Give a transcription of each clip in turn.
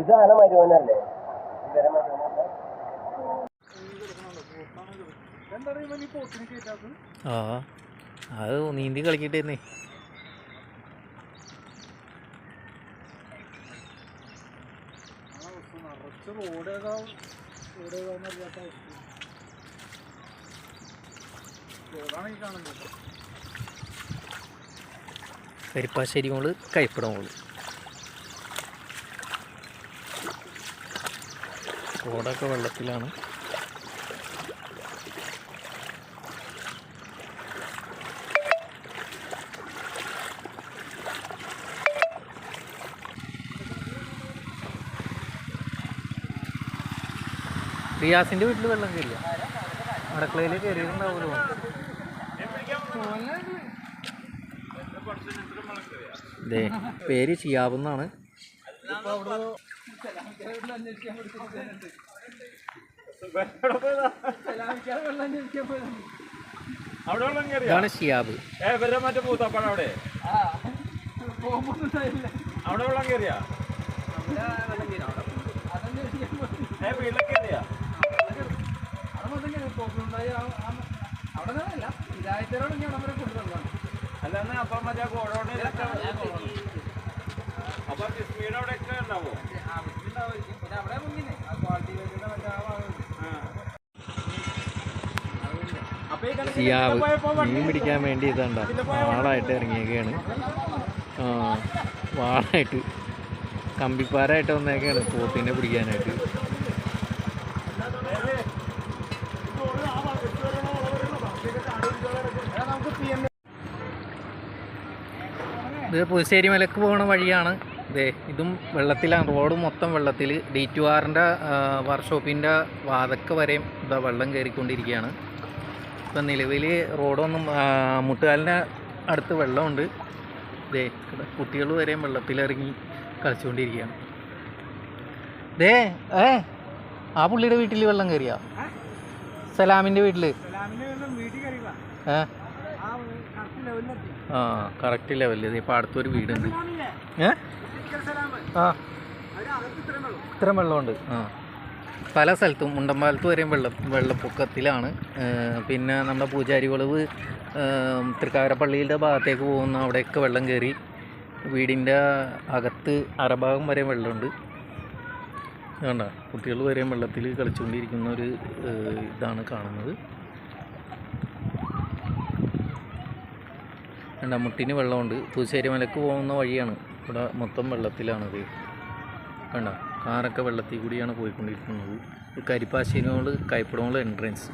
ഇതാണ് മരുവനല്ലേ? ആ അത് നീന്തി കളിക്കട്ടേന്നേ. കരിപ്പാശ്ശേരി മോൾ കൈപ്പടം മോൾ. റോഡൊക്കെ വെള്ളത്തിലാണ്. റിയാസിന്റെ വീട്ടിൽ വെള്ളം കയറില്ല അടക്കളയിൽ കയറിയിട്ടുണ്ടാവുമല്ലോ പേര് വെള്ളം കയറിയ ഇതാണ് ഷിയാബ്. ഏ ഇവരുടെ മറ്റേ പൂത്തപ്പഴം അവിടെ? അവിടെ വെള്ളം കയറിയാ? ഏ വീട്ടിൽ കയറിയ? അല്ലാന്ന് അപ്പൊ മറ്റേ ഗോഡൗണ് അപ്പൊ കിസ്മീടെ അവിടെ ഒക്കെ ഉണ്ടാവോ മീൻ പിടിക്കാൻ വേണ്ടി ഇതണ്ട വാളായിട്ട് ഇറങ്ങിയൊക്കെയാണ് ആ വാളായിട്ട്. കമ്പിപ്പാരായിട്ട് വന്നേക്കാണ് പോത്തിനെ പിടിക്കാനായിട്ട്. ഇത് പുതുശ്ശേരി മലക്ക് പോകുന്ന വഴിയാണ്. ഇതേ ഇതും വെള്ളത്തിലാണ്. റോഡ് മൊത്തം വെള്ളത്തിൽ ഡി ടു ആറിന്റെ വർക്ക്ഷോപ്പിന്റെ വാതക്ക വരെയും ഇതാ വെള്ളം കയറിക്കൊണ്ടിരിക്കുകയാണ്. ഇപ്പം നിലവിൽ റോഡൊന്നും മുട്ടുകാലിന്റെ അടുത്ത് വെള്ളമുണ്ട്. ദേ കുട്ടികൾ വരെയും വെള്ളത്തിലിറങ്ങി കളിച്ചുകൊണ്ടിരിക്കുകയാണ്. ദേ ഏ ആ പുള്ളിയുടെ വീട്ടിൽ വെള്ളം കയറിയാ? സലാമിന്റെ വീട്ടിൽ ഏ? ആ കറക്റ്റ് ലെവലിൽ ഇപ്പം അടുത്തൊരു വീടുണ്ട്. ഏ? ആ. ഇത്ര വെള്ളമുണ്ട്. പല സ്ഥലത്തും മുണ്ടമ്പാലത്ത് വരെയും വെള്ളം വെള്ളപ്പൊക്കത്തിലാണ്. പിന്നെ നമ്മുടെ പൂജാരി വളവ് തൃക്കാരപ്പള്ളിയുടെ ഭാഗത്തേക്ക് പോകുന്ന അവിടെയൊക്കെ വെള്ളം കയറി. വീടിന്റെ അകത്ത് അരഭാഗം വരെ വെള്ളമുണ്ട്. വേണ്ട കുട്ടികൾ വരെയും വെള്ളത്തിൽ കളിച്ചുകൊണ്ടിരിക്കുന്ന ഒരു ഇതാണ് കാണുന്നത്. വേണ്ട മുട്ടിന് വെള്ളമുണ്ട്. പൂശ്ശേരി മലക്ക് പോകുന്ന വഴിയാണ്. ഇവിടെ മൊത്തം വെള്ളത്തിലാണത്. വേണ്ട കാറൊക്കെ വെള്ളത്തിൽ കൂടിയാണ് പോയിക്കൊണ്ടിരിക്കുന്നത്. ഇത് കരിപ്പാശ്ശേരി മോൾ എൻട്രൻസ്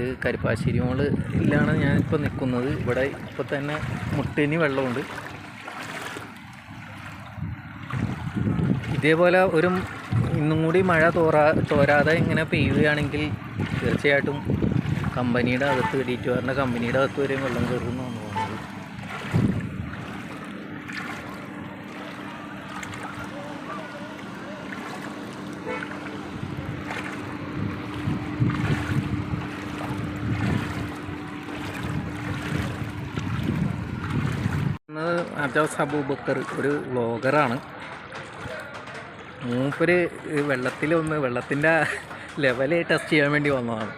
ഇത് കരിപ്പാശ്ശേരി മോൾ ഇല്ലാണ് ഞാനിപ്പോൾ നിൽക്കുന്നത് ഇവിടെ ഇപ്പോൾ തന്നെ മുട്ടിനി വെള്ളമുണ്ട്. ഇതേപോലെ ഒരു ഇന്നും കൂടി മഴ തോറാ തോരാതെ ഇങ്ങനെ പെയ്യുകയാണെങ്കിൽ തീർച്ചയായിട്ടും കമ്പനിയുടെ അകത്ത് ഡി ടു ആറിന്റെ കമ്പനിയുടെ അകത്ത് വരെയും വെള്ളം കയറുമെന്നാണ് ഇന്ന് അജാസ് അബൂബക്കർ ഒരു വ്ളോഗറാണ്. മൂപ്പര് വെള്ളത്തിൽ ഒന്ന് വെള്ളത്തിന്റെ ലെവൽ ടെസ്റ്റ് ചെയ്യാൻ വേണ്ടി വന്നതാണ്.